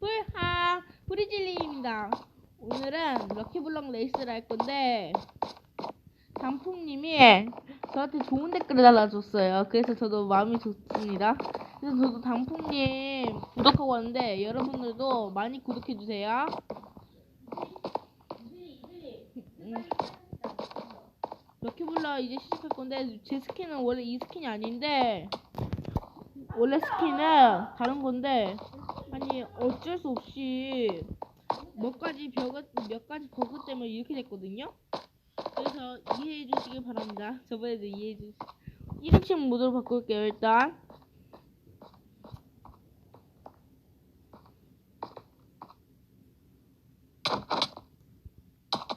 불하 브리질리입니다. 오늘은 럭키블럭 레이스를 할 건데 단풍님이 저한테 좋은 댓글을 달아줬어요. 그래서 저도 마음이 좋습니다. 그래서 저도 단풍님 구독하고 왔는데 여러분들도 많이 구독해주세요. 음. 럭키블럭 이제 시작할 건데 제 스킨은 원래 이 스킨이 아닌데 원래 스킨은 다른 건데 아니 어쩔 수 없이 몇 가지 벽, 몇 가지 버그 때문에 이렇게 됐거든요. 그래서 이해해 주시길 바랍니다. 저번에도 이해해 주. 1인칭 모드로 바꿀게요 일단.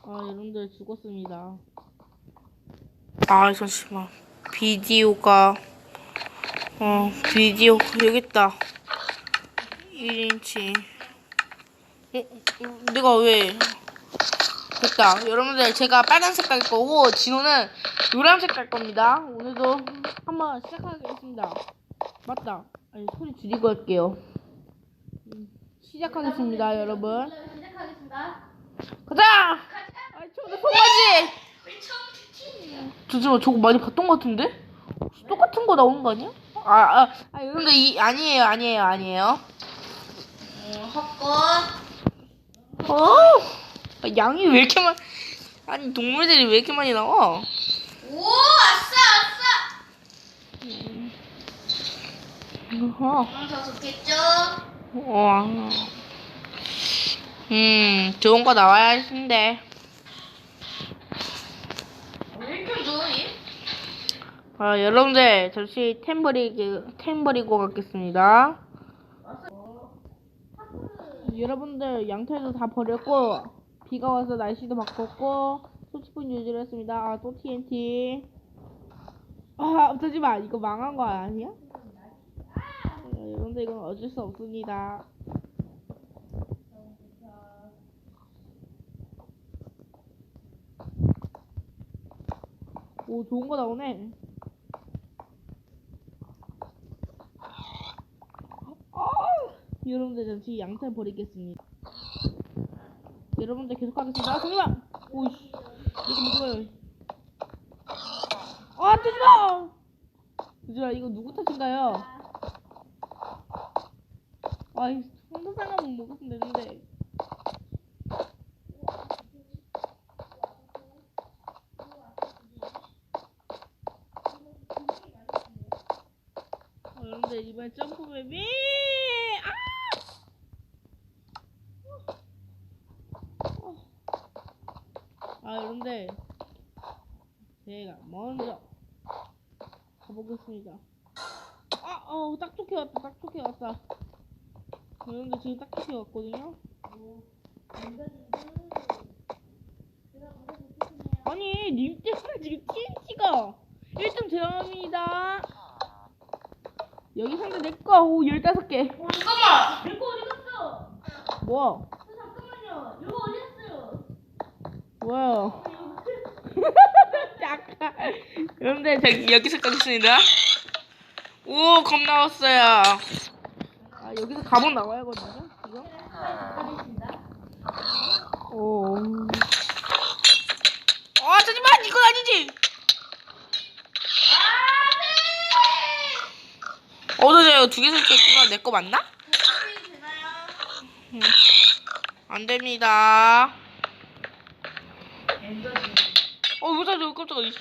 아 여러분들 죽었습니다. 아 잠시만 비디오가 어 비디오 여기 있다 1인치 어, 어, 내가 왜 됐다 여러분들 제가 빨간 색깔 거고 진호는 노란 색깔 겁니다 오늘도 한번 시작하겠습니다. 맞다. 아니 소리 줄이고 할게요. 음, 시작하겠습니다, 여러분. 가자! 아, 저거 송아지! 잠시만, 저거 많이 봤던 것 같은데? 똑같은 거 나오는 거 아니야? 아, 아, 아, 여러분들 이 아니에요, 아니에요, 아니에요. 헛것. 어 아, 양이 왜 이렇게 많 아니 동물들이 왜 이렇게 많이 나와 오, 아싸, 아싸. 어허. 그럼 더 좋겠죠? 와. 음 좋은 거 나와야 할 텐데 왜 이렇게 좋으니? 아 여러분들 잠시 템 버리기 템 버리고 가겠습니다 여러분들 양털도 다 버렸고, 비가 와서 날씨도 바꿨고, 소치폰 유지를 했습니다. 아, 또 TNT. 아, 잠시만, 이거 망한 거 아니야? 아, 여러분들 이건 어쩔 수 없습니다. 오, 좋은 거 나오네. 아, 여러분들 잠시 양털 버리겠습니다. 여러분들 계속 하겠습니다. 아, 잠시만! 오이씨. 이거 누구예요? 아, 잠시만! 잠시만, 이거 누구 탓인가요? 아이, 성도상하면 먹었으면 되는데. 어, 여러분들 이번에 점프맵이 여러분들 제가 먼저 가보겠습니다. 아, 어, 딱 좋게 왔다, 딱 좋게 왔다. 여러분들 지금 딱 좋게 왔거든요. 아니, 님 때문에 지금 TNT가 1등 제압니다. 여기 상자 내꺼, 오, 15개. 어, 잠깐만. 내거 어디 갔어? 뭐야? 어, 잠깐만요. 이거 어디 갔어요? 뭐야? 잠깐. 여러분들 저 여기서 가겠습니다 오 겁 나왔어요 아, 여기서 가본 나와야거든요, 지금. 오. 아 잠시만 이건 아니지 어디서요 두개 설치했구나 내 거 맞나? 안 됩니다 엔더진. 어저 깜짝이야 이씨.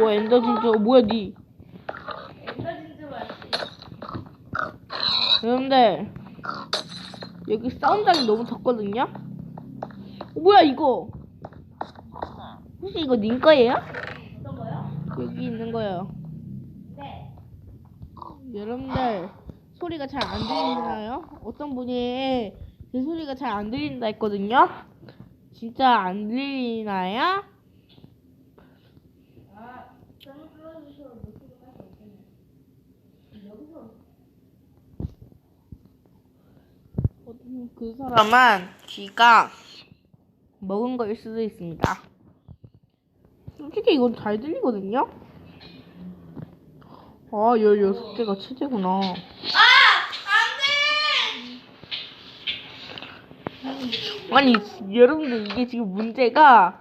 오, 엔더 진짜, 어, 뭐야, 니. 엔더진으로 할게. 여러분들, 여기 사운드장이 너무 적거든요? 어, 뭐야, 이거? 혹시 이거 님 거예요? 어떤 거요? 여기 있는 거요. 네. 여러분들, 소리가 잘 안 들리나요? 어떤 분이 제 소리가 잘 안 들린다 했거든요? 진짜 안 들리나요? 그 사람은 귀가 먹은 거일 수도 있습니다. 솔직히 이건 잘 들리거든요? 아, 16개가 최대구나. 아! 아! 아니 여러분들 이게 지금 문제가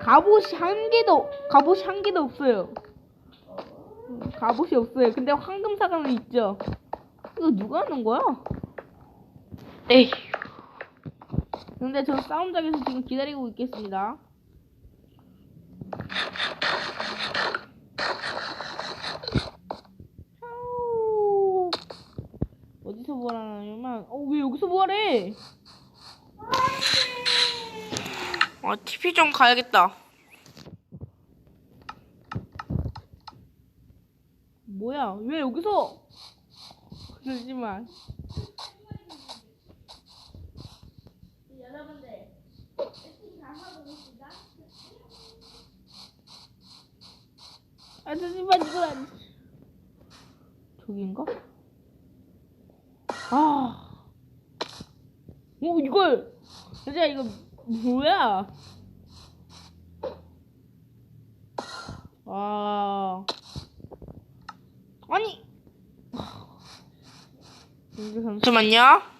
갑옷이 한 개도 갑옷이 한 개도 없어요. 갑옷이 없어요. 근데 황금 사과는 있죠. 이거 누가 하는 거야? 에이. 근데 저 싸움장에서 지금 기다리고 있겠습니다. 아우. 어디서 부활하냐면, 어, 왜 여기서 부활해? 아, TP 좀 가야겠다. 뭐야, 왜 여기서? 잠시만. 여러분들? 아, 잠시만, 이거 안. 저기인가? 아. 오, 이걸. 진짜 이거 뭐야? 아. 아니. 잠시만요.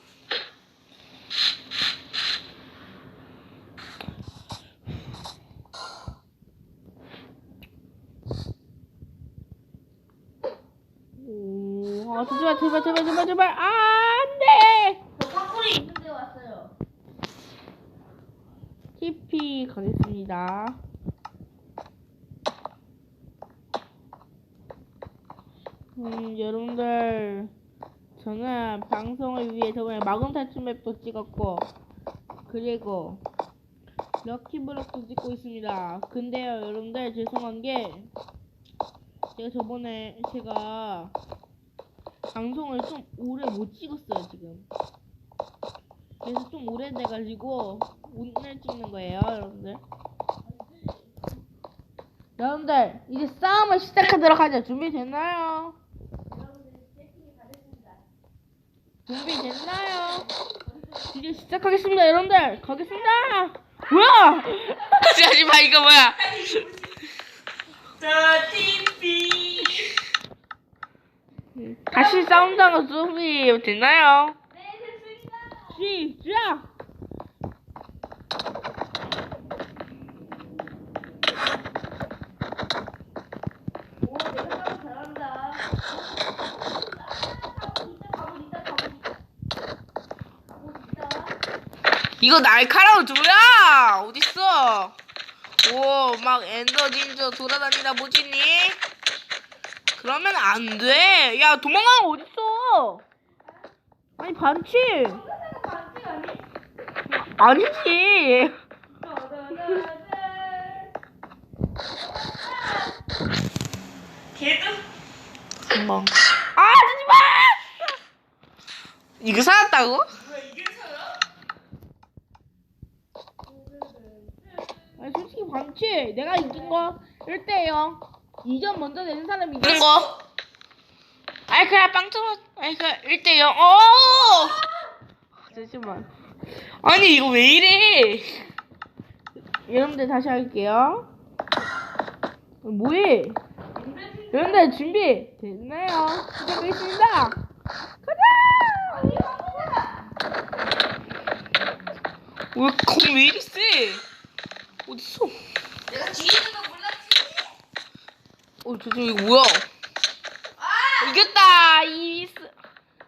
오, 아, 제발, 제발, 제발, 제발, 제발. 아, 안 돼! 저 파쿠리 있는데 왔어요. TP 가겠습니다. 음, 여러분들, 저는 방송을 위해 저번에 마금 탈출 맵도 찍었고, 그리고 럭키블럭도 찍고 있습니다. 근데요, 여러분들, 죄송한 게, 제가 저번에 제가 방송을 좀 오래 못 찍었어요, 지금. 그래서 좀 오래돼가지고 오늘 찍는 거예요, 여러분들. 여러분들 이제 싸움을 시작하도록 하죠. 준비됐나요? 준비됐나요? 이제 시작하겠습니다, 여러분들. 가겠습니다. 뭐야? 잠시만, 이거 뭐야? 자, TP. 다시 싸움장으로 준비 됐나요? 시작. 이거 날카로운 누야 어딨어? 오, 막 엔더 진저 돌아다니다 뭐지니? 그러면 안 돼. 야, 도망가는 거 어딨어? 아니 반칙. 아니? 아니지. 금방. 아, 하지 마! 이거 살았다고? 아니 솔직히 반칙. 내가 이긴 거 1대 0. 2점 먼저 내는 사람이. 이런 거. 아이, 그래, 빵 뚫어. 아이, 그 1대 0. 오! 잠시만. 아니, 이거 왜 이래? 여러분들 다시 할게요. 어, 뭐해? 여러분들 준비 됐나요? 시작하겠습니다. 가자! 왜, 검왜 이리 세? 어딨어? 내가 뒤에 있는 거? 어, 저, 저, 이거 뭐야? 이겼다! 이스.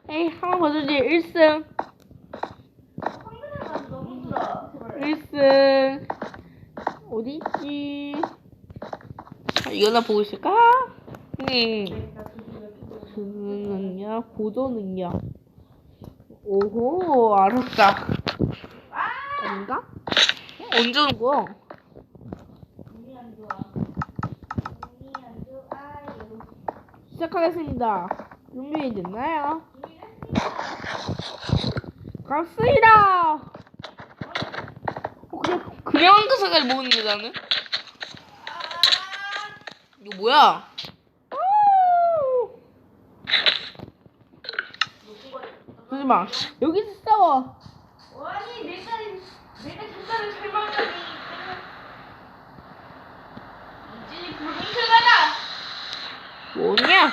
에이, 한번 봐주지. 1승. 황금사과 너무 들어. 1승. 어디 있지? 아, 이거나 보고 있을까? 음. 주는 능력, 보조 능력. 오호, 알았다. 아닌가? 언제 오는 거야? 몸이 안 좋아. 몸이 안 좋아요. 시작하겠습니다. 준비 됐나요? 준비됐습니다. 갑시다! 어, 그냥, 그냥 황금사과를 먹었는데, 나는? 이거 뭐야? 잠시만, 여기서 싸워. 아니 내가 내가 정답을 설명하니 이진이 불공평하다. 뭐냐?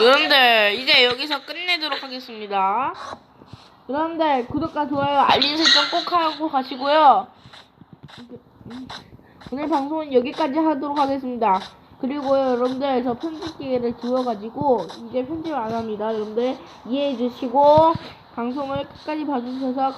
여러분들, 이제 여기서 끝내도록 하겠습니다. 여러분들 구독과 좋아요 알림 설정 꼭 하고 가시고요. 오늘 방송은 여기까지 하도록 하겠습니다. 그리고 여러분들 저 편집 기계를 지워가지고 이제 편집을 안 합니다. 여러분들 이해해 주시고 방송을 끝까지 봐주셔서